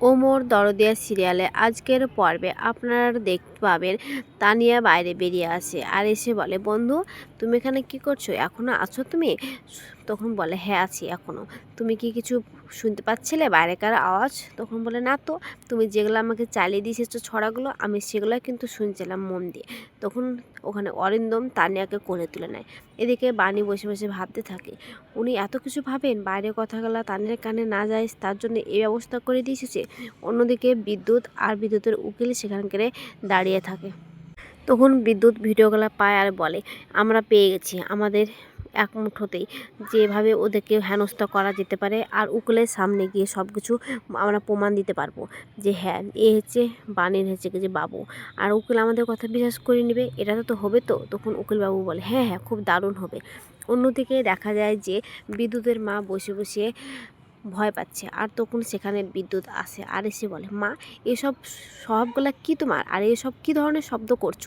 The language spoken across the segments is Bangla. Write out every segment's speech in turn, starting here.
ওমর দরদিয়া সিরিয়ালে আজকের পর্বে আপনারা দেখতে পাবেন তানিয়া বাইরে বেরিয়ে আসে আর এসে বলে, বন্ধু, তুমি এখানে কি করছ? এখনও আছো তুমি? তখন বলে হ্যাঁ আছি এখনও তুমি কি কিছু শুনতে পাচ্ছিলে? বাইরেকার আওয়াজ? তখন বলে, না তো, তুমি যেগুলো আমাকে চালিয়ে দিয়েছ ছড়াগুলো, আমি সেগুলো কিন্তু শুনছিলাম মন দিয়ে। তখন ওখানে অরিন্দম তানিয়াকে কোলে তুলে নেয়। এদিকে বাণী বসে বসে ভাবতে থাকে, উনি এত কিছু ভাবেন? বাইরের কথাগুলো তানের কানে না যায়, তার জন্য এই ব্যবস্থা করে দিয়ে এসেছে অন্যদিকে বিদ্যুৎ আর বিদ্যুতের উকিল সেখানকারে দাঁড়িয়ে থাকে। তখন বিদ্যুৎ ভিডিওগুলো পায় আর বলে, আমরা পেয়ে গেছি, আমাদের এক মুঠোতেই যেভাবে ওদেরকে হেনস্থা করা যেতে পারে আর উকিলের সামনে গিয়ে সব কিছু আমরা প্রমাণ দিতে পারব যে হ্যাঁ এ হচ্ছে বানের হচ্ছে যে বাবু। আর উকিল আমাদের কথা বিশ্বাস করে নেবে এটা তো হবে তো? তখন উকিলবাবু বলে হ্যাঁ হ্যাঁ খুব দারুণ হবে। অন্যদিকে দেখা যায় যে বিদ্যুতের মা বসে বসে ভয় পাচ্ছে। আর তখন সেখানে বিদ্যুৎ আসে। আর এসে বলে, মা, এসব সবগুলা কি তোমার? আর এসব কি ধরনের শব্দ করছ?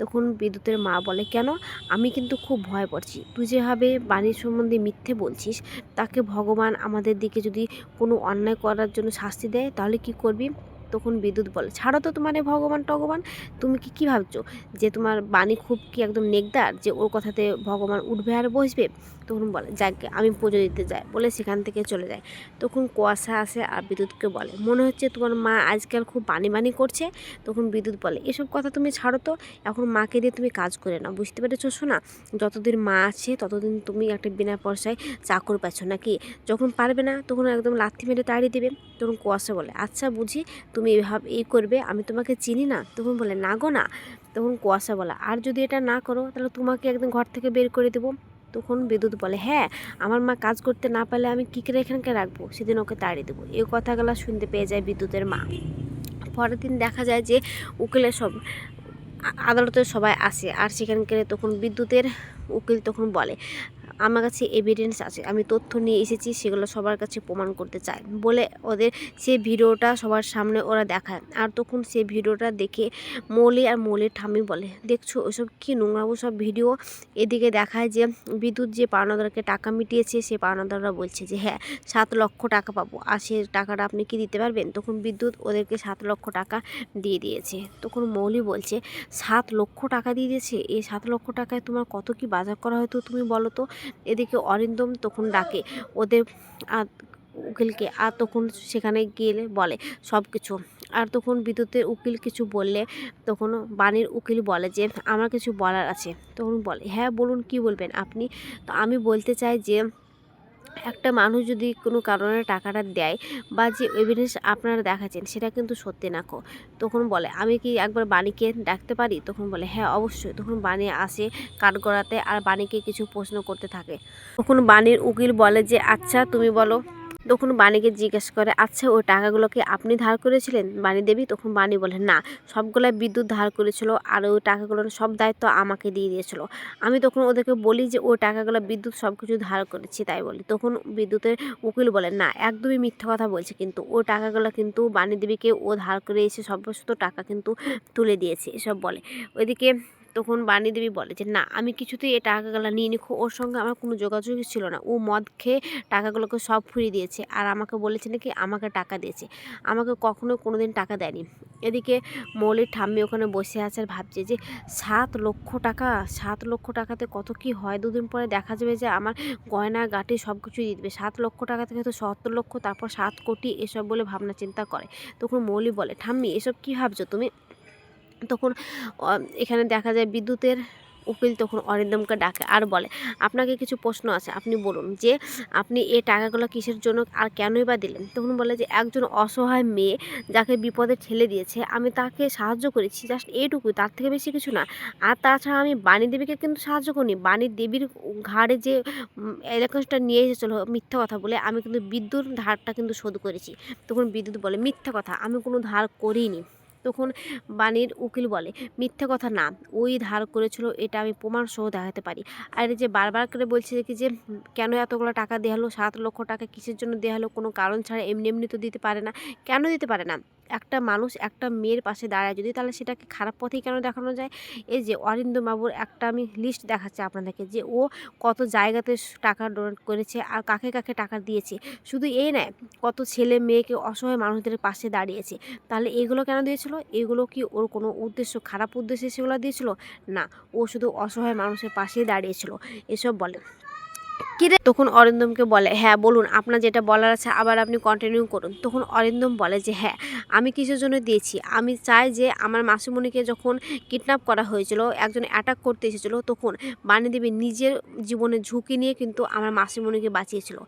তখন বিদ্যুতের মা বলে, কেন? আমি কিন্তু খুব ভয় পড়ছি তুই যেভাবে বাণীর সম্বন্ধে মিথ্যে বলছিস, তাকে ভগবান আমাদের দিকে যদি কোনো অন্যায় করার জন্য শাস্তি দেয়, তাহলে কি করবি? তখন বিদ্যুৎ বলে। ছাড়ো তো তোমার ভগবান টগবান, তুমি কি, কী ভাবছ? যে তোমার বাণী খুব কি একদম নেকদার? যে ওর কথাতে ভগবান উঠবে আর বসবে? তখন বলে, যাকে আমি পুজো দিতে যাই। বলে সেখান থেকে চলে যায়। তখন কুয়াশা আসে আর বিদ্যুৎকে বলে, মনে হচ্ছে তোমার মা আজকাল খুব বানি বানি করছে। তখন বিদ্যুৎ বলে, এসব কথা তুমি ছাড়ো তো, এখন মাকে দিয়ে তুমি কাজ করে নাও। বুঝতে পেরেছ শোনা যতদিন মা আছে, ততদিন তুমি একটা বিনা পয়সায় চাকর পাচ্ছ নাকি? যখন পারবে না, তখন একদম লাথি মেরে তাড়িয়ে দেবে। তখন কুয়াশা বলে আচ্ছা বুঝি তুমি এভাবে এই করবে, আমি তোমাকে চিনি না। তখন বলে, না গো না। তখন কুয়াশা বলা, আর যদি এটা না করো, তাহলে তোমাকে একদম ঘর থেকে বের করে দেবো। তখন বিদ্যুৎ বলে হ্যাঁ আমার মা কাজ করতে না পারলে আমি কী করে এখানকে রাখব? সেদিন ওকে তাড়িয়ে দেবো। এই কথাগুলো শুনতে পেয়ে যায় বিদ্যুতের মা। পরের দিন দেখা যায় যে উকিলের সব, আ- আদালতের সবাই আসে। আর সেখানকার তখন বিদ্যুতের উকিল তখন বলে আমার কাছে এভিডেন্স আছে। আমি তথ্য নিয়ে এসেছি, সেগুলো সবার কাছে প্রমাণ করতে চাই বলে ওদের সে ভিডিওটা সবার সামনে ওরা দেখায়। আর তখন সেই ভিডিওটা দেখে মৌলি আর মৌলির ঠামি বলে, দেখছ, ওসব কী নোংরাবো সব ভিডিও? এদিকে দেখায় যে বিদ্যুৎ যে পাওনাদারকে টাকা মিটিয়েছে, সে পাওনাদাররা বলছে যে হ্যাঁ সাত লক্ষ টাকা পাবো। আর সে টাকাটা আপনি কি দিতে পারবেন? তখন বিদ্যুৎ ওদেরকে সাত লক্ষ টাকা দিয়ে দিয়েছে। তখন মৌলি বলছে, সাত লক্ষ টাকা দিয়ে দিয়েছে? এই সাত লক্ষ টাকায় তোমার কত কি বাজার করা হয়তো তুমি বলো তো? এদিকে অরিন্দম তখন ডাকে, ওদের উকিলকে। আর তখন সেখানে গেলে বলে সব কিছু আর তখন বিদ্যুতের উকিল কিছু বললে, তখন বাণীর উকিল বলে যে, আমার কিছু বলার আছে। তখন বলে হ্যাঁ বলুন, কি বলবেন আপনি? তো আমি বলতে চাই যে একটা মানুষ যদি কোনো কারণে টাকাটা দেয় বা যে এভিডেন্স আপনারা দেখাচ্ছেন সেটা কিন্তু সত্যি না তখন বলে, আমি কি একবার বাণীকে ডাকতে পারি? তখন বলে হ্যাঁ অবশ্যই। তখন বাণী আসে কাঠগড়াতে আর বাণীকে কিছু প্রশ্ন করতে থাকে। তখন বাণীর উকিল বলে যে আচ্ছা তুমি বলো। তখন বাণীকে জিজ্ঞেস করে আচ্ছা ওই টাকাগুলোকে আপনি ধার করেছিলেন? বাণী দেবী তখন বাণী বলে না সবগুলা বিদ্যুৎ ধার করেছিল আর ওই টাকাগুলোর সব দায়িত্ব আমাকে দিয়ে দিয়েছিল। আমি তখন ওদেরকে বলি যে, ওই টাকাগুলো বিদ্যুৎ সব কিছু ধার করেছি, তাই বলি। তখন বিদ্যুতের উকিল বলে না, একদমই মিথ্যা কথা বলছে, কিন্তু ওই টাকাগুলো কিন্তু বাণী দেবীকে ও ধার করে এসে সমস্ত টাকা কিন্তু তুলে দিয়েছে, এসব বলে। ওইদিকে তখন বাণী দেবী বলে যে, না, আমি কিছুতেই এই টাকাগুলো নিয়ে নিখো ওর সঙ্গে আমার কোনো যোগাযোগই ছিল না। ও মদ খেয়ে টাকাগুলোকে সব ফুরিয়ে দিয়েছে আর আমাকে বলেছে নাকি আমাকে টাকা দিয়েছে। আমাকে কখনো কোনো দিন টাকা দেয়নি। এদিকে মৌলির ঠাম্মি ওখানে বসে আছে আর ভাবছে যে, সাত লক্ষ টাকা? সাত লক্ষ টাকাতে কত কি হয়? দুদিন পরে দেখা যাবে যে আমার গয়না, গাটি সব কিছুই দিয়ে দেবে। সাত লক্ষ টাকা থেকে তো সত্তর লক্ষ, তারপর সাত কোটি, এসব বলে ভাবনা চিন্তা করে। তখন মৌলি বলে, ঠাম্মি, এসব কি ভাবছ তুমি? তখন এখানে দেখা যায় বিদ্যুতের উকিল তখন অরিন্দমকে ডাকে আর বলে, আপনাকে কিছু প্রশ্ন আছে, আপনি বলুন যে, আপনি এই টাকাগুলো কিসের জন্য আর কেনই বা দিলেন? তখন বলে যে, একজন অসহায় মেয়ে যাকে বিপদে ঠেলে দিয়েছে, আমি তাকে সাহায্য করেছি, জাস্ট এইটুকুই, তার থেকে বেশি কিছু না। আর তাছাড়া আমি বাণী দেবীকে কিন্তু সাহায্য করিনি। বাণী দেবীর ঘাড়ে যে এলাকাটা নিয়ে এসেছিল মিথ্যা কথা বলে, আমি কিন্তু বিদ্যুৎ ধারটা কিন্তু শোধ করেছি। তখন বিদ্যুৎ বলে, মিথ্যা কথা, আমি কোনো ধার করিনি। তখন বাণীর উকিল বলে, মিথ্যে কথা না, ওই ধার করেছিল, এটা আমি প্রমাণ সহ দেখাতে পারি। আর যে বারবার করে বলছে কি যে, কেন এতগুলো টাকা দেওয়া হলো সাত লক্ষ টাকা কিসের জন্য দেওয়া হলো কোনো কারণ ছাড়া এমনি এমনি তো দিতে পারে না। কেন দিতে পারে না? একটা মানুষ একটা মেয়ের পাশে দাঁড়ায়। যদি তাহলে সেটাকে খারাপ পথেই কেন দেখানো যায়? এই যে অরিন্দম বাবুর একটা আমি লিস্ট দেখাচ্ছি আপনাদেরকে যে ও কত জায়গাতে টাকা ডোনেট করেছে আর কাকে কাকে টাকা দিয়েছে। শুধু এই নয়, কত ছেলে মেয়েকে অসহায় মানুষদের পাশে দাঁড়িয়েছে। তাহলে এগুলো কেন দিয়েছিল? এগুলো কি ওর কোনো উদ্দেশ্য, খারাপ উদ্দেশ্যে সেগুলো দিয়েছিল? না, ও শুধু অসহায় মানুষের পাশেই দাঁড়িয়েছিল। এসব বলে। কিরে তখন অরিন্দমকে বলে হ্যাঁ বলুন, আপনার যেটা বলার আছে, আবার আপনি কন্টিনিউ করুন। তখন অরিন্দম বলে যে হ্যাঁ আমি কিসের জন্য দিয়েছি। আমি চাই যে, আমার মাসিমণিকে যখন কিডন্যাপ করা হয়েছিল, একজন অ্যাটাক করতে এসেছিল, তখন বাণীদেবী নিজের জীবনের ঝুঁকি নিয়ে কিন্তু আমার মাসিমণিকে বাঁচিয়েছিল।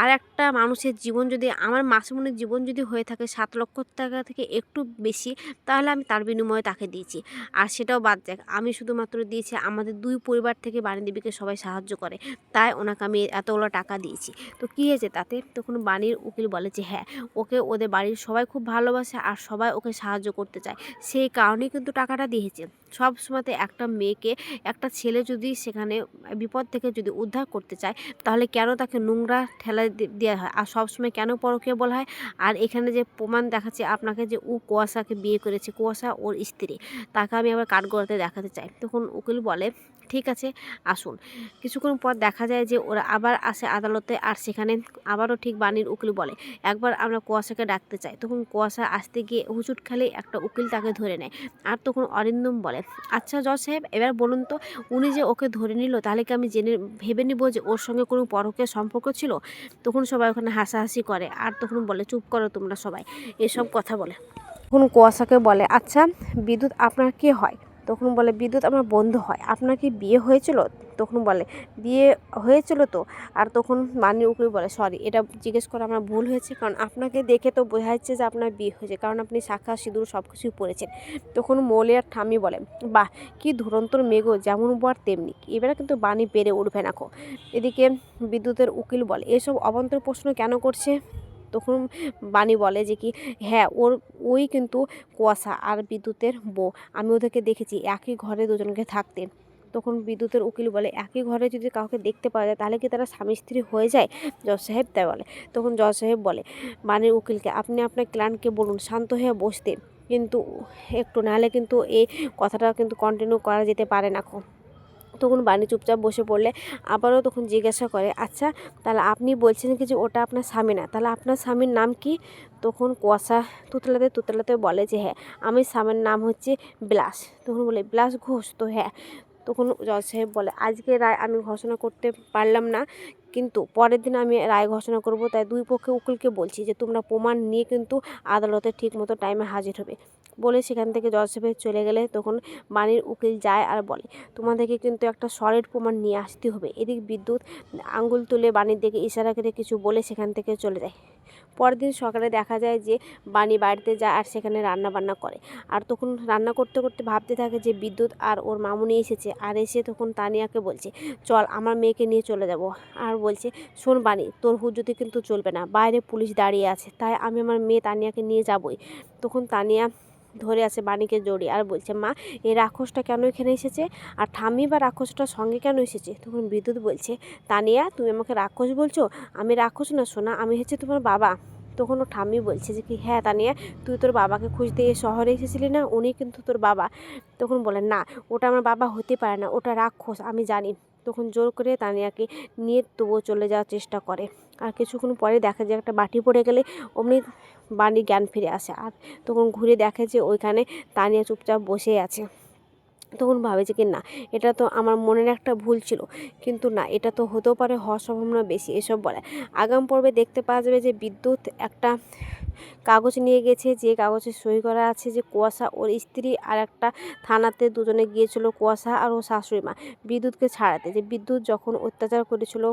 আর একটা মানুষের জীবন যদি, আমার মাসিমণির জীবন যদি হয়ে থাকে সাত লক্ষ টাকা থেকে একটু বেশি, তাহলে আমি তার বিনিময়ে তাকে দিয়েছি। আর সেটাও বাদ যাক, আমি শুধুমাত্র দিয়েছি, আমাদের দুই পরিবার থেকে বাণীদেবীকে সবাই সাহায্য করে। তাই ওনাকে আমি এতগুলো টাকা দিয়েছি। তো কী হয়েছে তাতে? তখন বাণীর উকিল বলে যে হ্যাঁ ওকে ওদের বাড়ির সবাই খুব ভালোবাসে আর সবাই ওকে সাহায্য করতে চায়। সেই কারণেই কিন্তু টাকাটা দিয়েছে। সব সময়তে একটা মেয়েকে, একটা ছেলে যদি সেখানে বিপদ থেকে যদি উদ্ধার করতে চায়, তাহলে কেন তাকে নোংরা ঠেলা দেওয়া হয়? আর সবসময় কেন পরকে বলা হয়? আর এখানে যে প্রমাণ দেখাচ্ছে আপনাকে যে ও কুয়াশাকে বিয়ে করেছে, কুয়াশা ওর স্ত্রী। তাকে আমি আবার কাঠগড়াতে দেখাতে চাই। তখন উকিল বলে, ঠিক আছে, আসুন। কিছুক্ষণ পর দেখা যায় যে ওরা আবার আসে আদালতে, আর সেখানে আবারও ঠিক বাণীর উকিল বলে, একবার আমরা কুয়াশাকে ডাকতে চাই। তখন কুয়াশা আসতে গিয়ে হুচুট খেলে একটা উকিল তাকে ধরে নেয়। আর তখন অরিন্দম বলে আচ্ছা জজ সাহেব, এবার বলুন তো, উনি যে ওকে ধরে নিল, তাহলে কি আমি জেনে, ভেবে নিব যে ওর সঙ্গে কোনো পরকের সম্পর্ক ছিল? তখন সবাই ওখানে হাসাহাসি করে, আর তখন বলে, চুপ করো তোমরা সবাই। এসব কথা বলে। তখন কুয়াশাকে বলে আচ্ছা বিদ্যুৎ আপনার কি হয়? তখন বলে, বিদ্যুৎ আমার বন্ধু হয়। আপনার কি বিয়ে হয়েছিল? তখন বলে। বিয়ে হয়েছিল তো? আর তখন মানির উকিল বলে, সরি, এটা জিজ্ঞেস করা আমার ভুল হয়েছে, কারণ আপনাকে দেখে তো বোঝা যাচ্ছে যে আপনার বিয়ে হয়েছে, কারণ আপনি শাখা, সিঁদুর সব কিছুই পরেছেন। তখন মৌলি আর ঠামি বলে, বাহ, কি ধুরন্তর মেঘো যেমন বর তেমনি। এবারে কিন্তু বাণী পেরে উঠবে না এদিকে বিদ্যুতের উকিল বলে, এসব অবান্তর প্রশ্ন কেন করছে? তখন বাণী বলে যে কি হ্যাঁ ওর, ওই কিন্তু কুয়াশা আর বিদ্যুতের বউ আমি ওদেরকে দেখেছি, একই ঘরে দুজনকে থাকতে তখন বিদ্যুতের উকিল বলে, একই ঘরে যদি কাউকে দেখতে পাওয়া যায়, তাহলে কি তারা স্বামী স্ত্রী হয়ে যায়? জজ সাহেব তাই বলে। তখন জজ সাহেব বলে বাণীর উকিলকে, আপনি আপনার ক্লায়েন্টকে বলুন, শান্ত হয়ে বসতে। কিন্তু একটু নাহলে কিন্তু এই কথাটা কিন্তু কন্টিনিউ করা যেতে পারে না। তখন বাণী চুপচাপ বসে পড়লে আবারও তখন জিজ্ঞাসা করে আচ্ছা তাহলে আপনি বলছেন কি যে ওটা আপনার স্বামী না? তাহলে আপনার স্বামীর নাম কি? তখন কুয়াশা তুতলাতে তুতলাতে বলে যে হ্যাঁ আমি স্বামীর নাম হচ্ছে বিলাস। তখন বলে, বিলাস ঘোষ? তো হ্যাঁ তখন জজ সাহেব বলে আজকে রায় আমি ঘোষণা করতে পারলাম না। কিন্তু পরের দিন আমি রায় ঘোষণা করব, তাই দুই পক্ষে উকিলকে বলছি যে তোমরা প্রমাণ নিয়ে কিন্তু আদালতে ঠিক মতো টাইমে হাজির হবে। বলে সেখান থেকে জজ চলে গেলে তখন বাণীর উকিল যায় আর বলে, তোমাদেরকে কিন্তু একটা সলিড প্রমাণ নিয়ে আসতে হবে। এদিক বিদ্যুৎ আঙ্গুল তুলে বাণীর দিকে ইশারা করে কিছু বলে সেখান থেকে চলে যায়। পরের দিন সকালে দেখা যায় যে বাণী বাড়িতে যায় আর সেখানে রান্না বান্না করে। আর তখন রান্না করতে করতে ভাবতে থাকে যে বিদ্যুৎ আর ওর মামুনি এসেছে। আর এসে তখন তানিয়াকে বলছে, চল আমার মেয়েকে নিয়ে চলে যাব। আর বলছে, শোন বাণী তোর হুজুতি কিন্তু চলবে না, বাইরে পুলিশ দাঁড়িয়ে আছে, তাই আমি আমার মেয়ে তানিয়াকে নিয়ে যাবই। তখন তানিয়া ধরে আছে বাণীকে জড়িয়ে আর বলছে, মা, এই রাক্ষসটা কেন এখানে এসেছে? আর ঠামি বা রাক্ষসটা সঙ্গে কেন এসেছে? তখন বিদ্যুৎ বলছে, তানিয়া, তুমি আমাকে রাক্ষস বলছো? আমি রাক্ষস না শোনা আমি হচ্ছে তোমার বাবা। তখন ও ঠাম্মি বলছে যে কি হ্যাঁ তানিয়া, তুই তোর বাবাকে খুঁজতে এই শহরে এসেছিলি না? উনি কিন্তু তোর বাবা। তখন বলে, না, ওটা আমার বাবা হতে পারে না, ওটা রাক্ষস, আমি জানি। তখন জোর করে তানিয়াকে নিয়ে তবুও চলে যাওয়ার চেষ্টা করে। আর কিছুক্ষণ পরে দেখা যায় একটা বাটি পড়ে গেলে অমনি বাণী জ্ঞান ফিরে আসে। আর তখন ঘুরে দেখে যে ওইখানে তানিয়া চুপচাপ বসে আছে। তখন ভাবে যে কি, না, এটা তো আমার মনের একটা ভুল ছিল। কিন্তু না, এটা তো হতেও পারে, হওয়ার সম্ভাবনা বেশি, এসব বলে। আগাম পর্বে দেখতে পাওয়া যাবে যে বিদ্যুৎ একটা কাগজ নিয়ে গেছে, যে কাগজে সই করা আছে যে কুয়াশা ওর স্ত্রী আর একটা থানাতে দুজনে গিয়েছিল, কুয়াশা আর ও শাশুড়ি মা, বিদ্যুৎকে ছাড়াতে। যে বিদ্যুৎ যখন অত্যাচার করেছিল,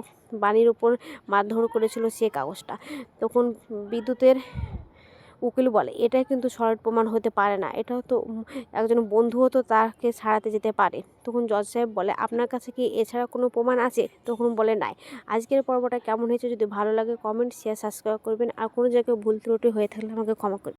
বাণীর উপর মারধর করেছিল সে কাগজটা, তখন বিদ্যুতের উকিল বলে এটা কিন্তু সরল প্রমাণ হতে পারে না। এটাও তো একজন বন্ধুও তো তাকে ছাড়াতে যেতে পারে। তখন জজ সাহেব বলে, আপনার কাছে কি এছাড়া কোনো প্রমাণ আছে? তখন বলে, নাই। আজকের পর্বটা কেমন হয়েছে যদি ভালো লাগে, কমেন্ট শেয়ার সাবস্ক্রাইব করবেন। আর কোনো জায়গায় ভুল ত্রুটি হয়ে থাকলে আমাকে ক্ষমা করবেন।